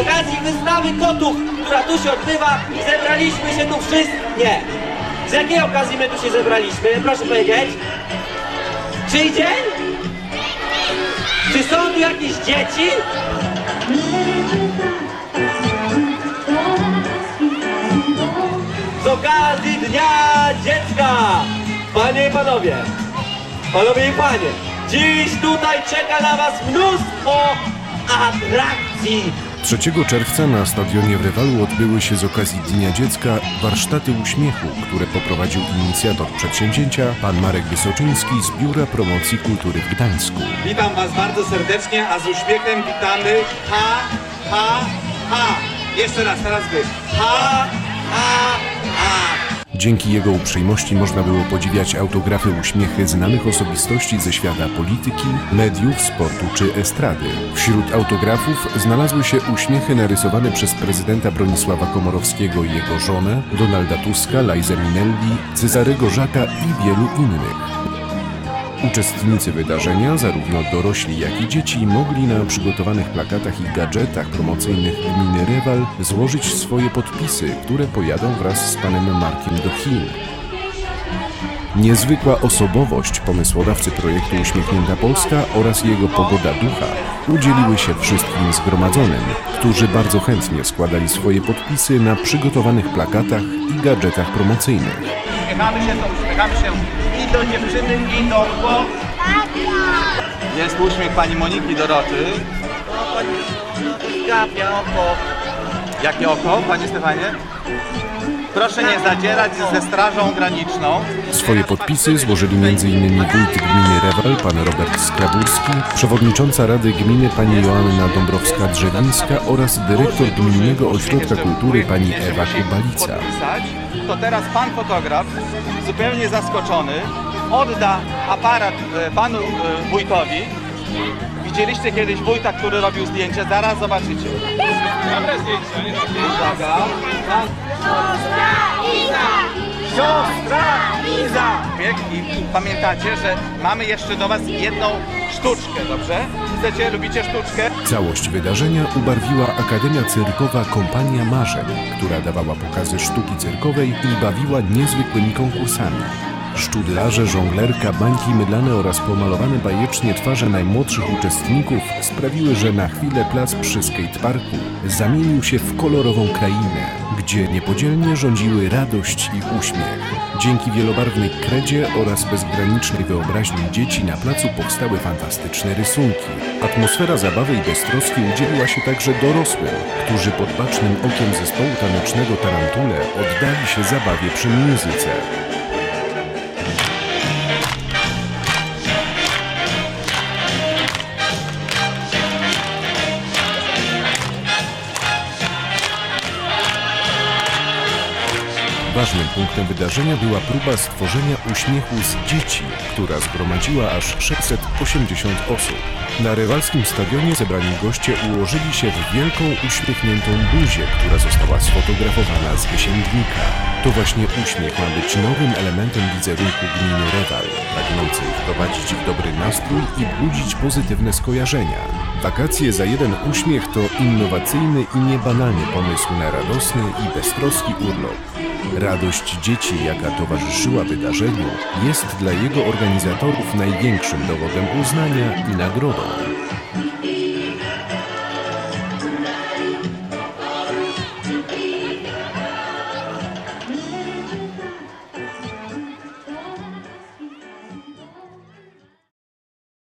okazji wystawy kotów, która tu się odbywa, zebraliśmy się tu wszyscy... Nie. Z jakiej okazji my tu się zebraliśmy? Proszę powiedzieć. Czyj dzień? Czy są tu jakieś dzieci? Z okazji Dnia Dziecka! Panie i panowie, panowie i panie, dziś tutaj czeka na was mnóstwo atrakcji. 3 czerwca na stadionie w Rewalu odbyły się z okazji Dnia Dziecka warsztaty uśmiechu, które poprowadził inicjator przedsięwzięcia pan Marek Wysoczyński z Biura Promocji Kultury w Gdańsku. Witam Was bardzo serdecznie, a z uśmiechem witamy ha, ha, ha. Jeszcze raz, teraz Wy. Ha, ha, ha. Dzięki jego uprzejmości można było podziwiać autografy uśmiechy znanych osobistości ze świata polityki, mediów, sportu czy estrady. Wśród autografów znalazły się uśmiechy narysowane przez prezydenta Bronisława Komorowskiego i jego żonę, Donalda Tuska, Lajzę Minelli, Cezarego Żaka i wielu innych. Uczestnicy wydarzenia, zarówno dorośli jak i dzieci, mogli na przygotowanych plakatach i gadżetach promocyjnych gminy Rewal złożyć swoje podpisy, które pojadą wraz z panem Markiem do Chin. Niezwykła osobowość pomysłodawcy projektu Uśmiechnięta Polska oraz jego pogoda ducha udzieliły się wszystkim zgromadzonym, którzy bardzo chętnie składali swoje podpisy na przygotowanych plakatach i gadżetach promocyjnych. Uśmiechamy się, to uśmiechamy się i do dziewczyny, i do chłop. Jest uśmiech Pani Moniki Doroty. Kapia oko. Jakie oko, Panie Stefanie? Proszę nie zadzierać ze Strażą Graniczną. Swoje podpisy złożyli m.in. wójt gminy Rewal, pan Robert Skrabulski, przewodnicząca Rady Gminy pani Joanna Dąbrowska-Drzewińska oraz dyrektor Gminnego Ośrodka Kultury pani Ewa Kubalica. To teraz Pan fotograf, zupełnie zaskoczony, odda aparat e, Panu e, wójtowi. Widzieliście kiedyś wójta, który robił zdjęcie? Zaraz zobaczycie. Dobre zdjęcie, nie takie. Uwaga. Siostra Iza! I i pamiętacie, że mamy jeszcze do Was jedną sztuczkę, dobrze? Chcecie, lubicie sztuczkę? Całość wydarzenia ubarwiła Akademia Cyrkowa Kompania Marzeń, która dawała pokazy sztuki cyrkowej i bawiła niezwykłymi konkursami. Szczudlarze, żonglerka, bańki mydlane oraz pomalowane bajecznie twarze najmłodszych uczestników sprawiły, że na chwilę plac przy skateparku zamienił się w kolorową krainę, gdzie niepodzielnie rządziły radość i uśmiech. Dzięki wielobarwnej kredzie oraz bezgranicznej wyobraźni dzieci na placu powstały fantastyczne rysunki. Atmosfera zabawy i beztroski udzieliła się także dorosłym, którzy pod bacznym okiem zespołu tanecznego Tarantule oddali się zabawie przy muzyce. Ważnym punktem wydarzenia była próba stworzenia uśmiechu z dzieci, która zgromadziła aż 680 osób. Na rywalskim stadionie zebrani goście ułożyli się w wielką uśmiechniętą buzię, która została sfotografowana z wysięgnika. To właśnie uśmiech ma być nowym elementem wizerunku gminy Rewal, pragnącej wprowadzić w dobry nastrój i budzić pozytywne skojarzenia. Wakacje za jeden uśmiech to innowacyjny i niebanalny pomysł na radosny i beztroski urlop. Radość dzieci, jaka towarzyszyła wydarzeniu, jest dla jego organizatorów największym dowodem uznania i nagrodą.